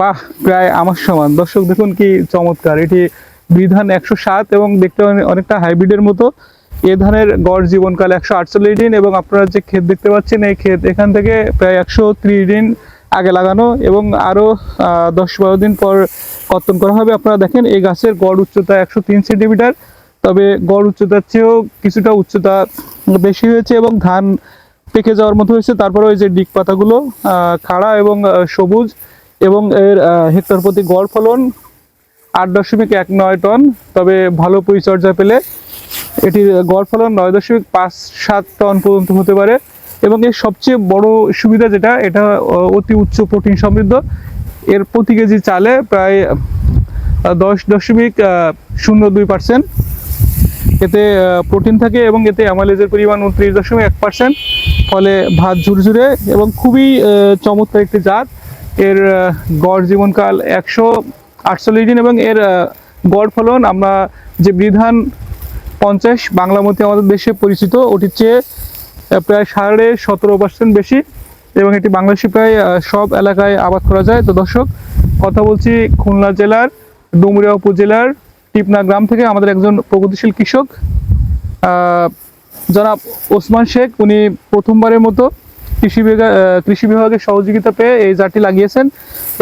বাহ, প্রায় আমার সমান। দর্শক, দেখুন কি চমৎকার। এটি বিধান একশো সাত এবং দেখতে অনেকটা হাইব্রিডের মতো। এ ধানের গড় জীবনকাল একশো আটচল্লিশ দিন এবং আপনারা যে ক্ষেত দেখতে পাচ্ছেন, এই ক্ষেত এখান থেকে প্রায় একশো ত্রিশ দিন আগে লাগানো এবং আরও দশ বারো দিন পর কর্তন করা হবে। আপনারা দেখেন, এই গাছের গড় উচ্চতা একশো তিন সেন্টিমিটার। তবে গড় উচ্চতার চেয়েও কিছুটা উচ্চতা বেশি হয়েছে এবং ধান পেকে যাওয়ার মতো হয়েছে। তারপরে ওই যে ডিক পাতাগুলো খাড়া এবং সবুজ। এবং এর হেক্টর প্রতি গড় ফলন আট দশমিক এক নয় টন, তবে ভালো পরিচর্যা পেলে এটির গড় ফলন নয় দশমিক পাঁচ সাত টন পর্যন্ত হতে পারে। এবং এর সবচেয়ে বড় সুবিধা যেটা, এটা অতি উচ্চ প্রোটিন সমৃদ্ধ। এর প্রতি কেজি চালে প্রায় দশ দশমিক শূন্য দুই পার্সেন্ট। এতে প্রোটিন থাকে এবং এতে অ্যামাইলেজের পরিমাণ উনত্রিশ দশমিক এক পার্সেন্ট। ফলে ভাত ঝুরঝুরে এবং খুবই চমৎকার একটি জাত। এর গড় জীবনকাল একশো আটচল্লিশ দিন এবং এর গড় ফলন আমরা যে বিধান পঞ্চাশ বাংলা মধ্যে আমাদের দেশে পরিচিত, ওটির চেয়ে প্রায় সাড়ে সতেরো পার্সেন্ট বেশি এবং এটি বাংলাদেশে প্রায় সব এলাকায় আবাদ করা যায়। তো দর্শক, কথা বলছি খুলনা জেলার, ডুমুরিয়া উপজেলার, টিপনা গ্রাম থেকে আমাদের একজন প্রগতিশীল কৃষক জনাব ওসমান শেখ। উনি প্রথমবারের মতো কৃষি বিভাগ কৃষি বিভাগের সহযোগিতা পেয়ে এই জাতটি লাগিয়েছেন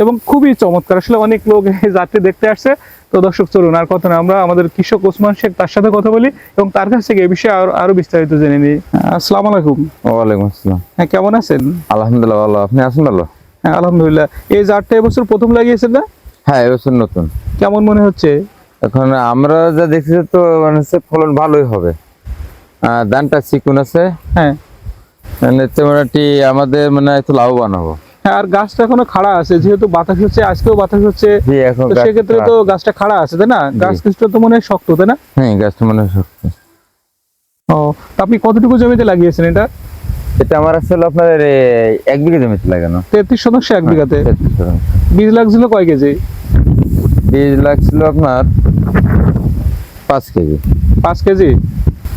এবং খুবই চমৎকার। আসলে অনেক লোক এই জাতটি দেখতে আসছে। তো দর্শক চলুন আর কথা না আমরা আমাদের কৃষক ওসমান শেখ তার সাথে কথা বলি এবং তার কাছ থেকে এই বিষয়ে আরও আরও বিস্তারিত জেনে নিই। আসসালামু আলাইকুম। ওয়ালাইকুম আসসালাম। হ্যাঁ কেমন আছেন? আলহামদুলিল্লাহ ভালো। আপনি আছেন ভালো? হ্যাঁ আলহামদুলিল্লাহ। এই জাতটা এবছর প্রথম লাগিয়েছেন না? হ্যাঁ এবছর নতুন। কেমন মনে হচ্ছে? এখন আমরা যা দেখছি তো মানে হচ্ছে ফলন ভালোই হবে। আহ, ধানটা চিকুন আছে। হ্যাঁ। মোটামুটি আমাদের মানে একটু লাভবান হব। হ্যাঁ আর গাছটা এখনও খাড়া আছে যেহেতু বাতাস হচ্ছে আজকেও বাতাস হচ্ছে তো সেক্ষেত্রে তো গাছটা খাড়া আছে তাই না? গাছ কিছুটা তো মনে হয় শক্ত তাই না? হ্যাঁ গাছটা মনে হয় শক্ত। ও আপনি কতটুকু জমিতে লাগিয়েছেন এটা? এটা আমার আসলে আপনার এক বিঘা জমিতে লাগানো। তেত্রিশ শতাংশ এক বিঘাতে? বীজ লাগছিল কয় কেজি? বীজ লাগছিল আপনার পাঁচ কেজি। পাঁচ কেজি?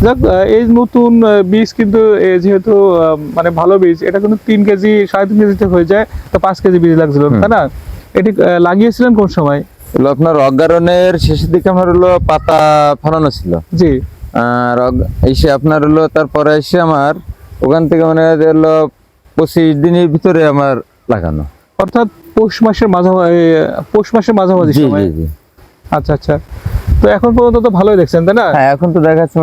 যাক এই নতুন বীজ কিন্তু যেহেতু মানে ভালো বীজ এটা কিন্তু তিন কেজি সাড়ে তিন কেজিতে হয়ে যায় তো পাঁচ কেজি বীজ লাগছিল তাই না? এটি লাগিয়েছিলেন কোন সময়? হলো আপনার অজ্ঞারণের শেষের দিকে আমার হলো পাতা ফলানো ছিল। জি। আর এসে আপনার হলো তারপরে এসে আমার ওখান থেকে মানে হলো পঁচিশ দিনের ভিতরে আমার লাগানো। অর্থাৎ পৌষ মাসের মাঝামাঝি পৌষ মাসের মাঝামাঝি সময়। আচ্ছা আচ্ছা। তো এখন পর্যন্ত তো ভালোই দেখছেন তাই না? হ্যাঁ এখন তো দেখা যাচ্ছে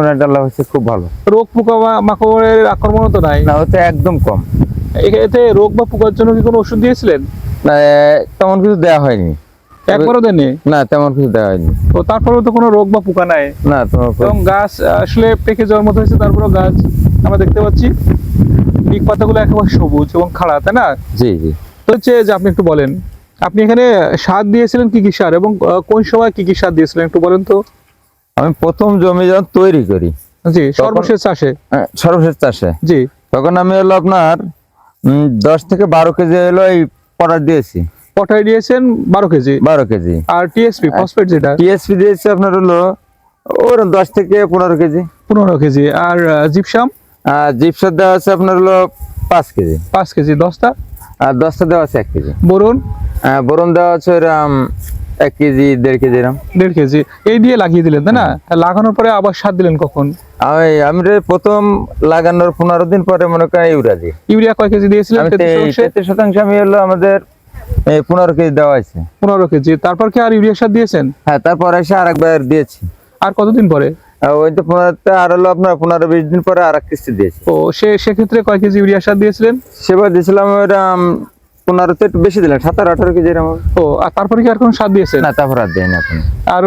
হচ্ছে খুব ভালো। রোগ পোকা বা মাকড়ের আক্রমণও তো নাই। না ওতে একদম কম। এতে রোগ বা পোকার জন্য কি কোনো ওষুধ দিয়েছিলেন? না তেমন কিছু দেওয়া হয়নি। একবারও দেননি? না তেমন কিছু দেওয়া হয়নি। তো তারপরেও তো কোনো রোগ বা পোকা নাই? না এবং গাছ আসলে পেকে যাওয়ার মতো হয়েছে তারপরেও গাছ আমরা দেখতে পাচ্ছি। দিক পাতাগুলো একেবারে সবুজ এবং খাড়া তাই না? জি জি। তো হচ্ছে যে আপনি একটু বলেন। আপনি এখানে সার দিয়েছিলেন কি কি সার এবং কোন সময় কি কি সার দিয়েছিলেন একটু বলেন তো? আমি প্রথম জমি যখন তৈরি করি জি সর্বশেষ চাষে। আহ, সর্বশেষ চাষে। জি। তখন আমি হলো আপনার দশ থেকে বারো কেজি হলো এই পটাশ দিয়েছি। পটাই দিয়েছেন বারো কেজি? বারো কেজি। আর টিএসপি ফসফেট যেটা? টিএসপি দিয়েছি আপনার হলো ওর দশ থেকে পনেরো কেজি। পনেরো কেজি। আর জিপসাম? আর জিপসার দেওয়া আছে আপনার হলো পাঁচ কেজি। পাঁচ কেজি দশটা? আর দশটা দেওয়া আছে এক কেজি। বোরন? বোরন দেওয়া আছে এরম এক কেজি দেড় কেজি এরম দেড় কেজি। এই দিয়ে লাগিয়ে দিলেন তাই না? লাগানোর পরে আবার সার দিলেন কখন? আমি আমি রে প্রথম লাগানোর পনেরো দিন পরে মনে করেন ইউরিয়া দিই। ইউরিয়া কয় কেজি দিয়েছিলেন? তেত্রিশ শতাংশ আমি হলো আমাদের পনেরো কেজি দেওয়া আছে পনেরো কেজি। তারপর কি আর ইউরিয়া সার দিয়েছেন? হ্যাঁ তারপর এসে আর একবার দিয়েছি। আর কতদিন পরে? ওই তো পনেরোটা আর হলো আপনার পনেরো বিশ দিন পরে আর এক কিস্তি দিয়েছি। ও সে সেক্ষেত্রে কয় কেজি ইউরিয়া সার দিয়েছিলেন? সেবার দিয়েছিলাম ওইরকম পনেরোতে একটু বেশি দিলাম সাতারো আঠারো কেজি এরকম। ও আর তারপরে কি আর কোনো সার দিয়েছেন? না তারপর আর দেয়নি এখন। আর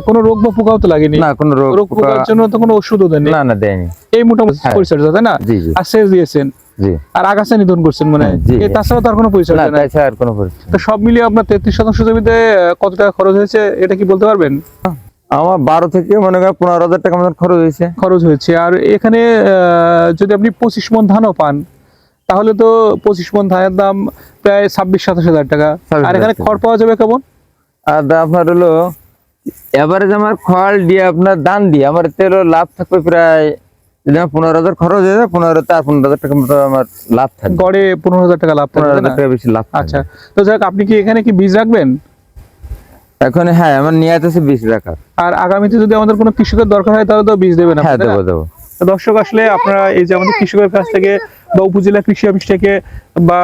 কোনো রোগ বা পোকাও তো লাগেনি? না কোনো রোগ রোগ পোকার পোকা- জন্য তো কোনো ওষুধও দেননি? না না দেয়নি। এই মোটামুটি হ্যাঁ। পরিচর্যা তাই না? আর সেচ দিয়েছেন? জি। আর আগাছা নিধন করছেন মানে। তাছাড়া তার কোনো পরিচর্যা তাছাড়া আর কোনো পরিস্থিতি তো সব মিলিয়ে আপনার তেত্রিশ শতাংশ জমিতে কত টাকা খরচ হয়েছে এটা কি বলতে পারবেন? আমার বারো থেকে মনে করেন পনেরো হাজার টাকা মতন খরচ হয়েছে। খরচ হয়েছে। আর এখানে আহ, যদি আপনি পঁচিশ মন ধানও পান তাহলে তো পঁচিশ মন ধানের দাম প্রায় ছাব্বিশ সাতাশ হাজার টাকা। আর এখানে খড় পাওয়া যাবে কেমন? আর আপনার হলো এভারেজ আমার খড় দিয়ে আপনার দান দিয়ে আমার তেল লাভ থাকবে প্রায় যদি আমার পনেরো হাজার খরচ হয়ে যায় পনেরো তার পনেরো হাজার টাকা মতো আমার লাভ থাকবে। গড়ে পনেরো হাজার টাকা লাভ পনেরো হাজার টাকা বেশি লাভ আচ্ছা তো যাক আপনি কি এখানে কি বীজ রাখবেন? এখন হ্যাঁ আমার নিয়াত আছে বিশ রাখার। আর আগামীতে যদি আমাদের কোনো কৃষকের দরকার হয় তাহলে তো বীজ দেবেন হ্যাঁ? দেবো দেবো। দর্শক আসলে আপনারা এই যে আমাদের কৃষকের কাছ থেকে বা উপজেলা কৃষি অফিস থেকে বা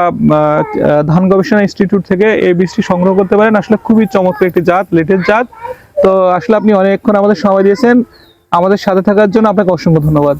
ধান গবেষণা ইনস্টিটিউট থেকে এই বীজটি সংগ্রহ করতে পারেন। আসলে খুবই চমৎকার একটি জাত লেটেস্ট জাত। তো আসলে আপনি অনেকক্ষণ আমাদের সময় দিয়েছেন। আমাদের সাথে থাকার জন্য আপনাকে অসংখ্য ধন্যবাদ।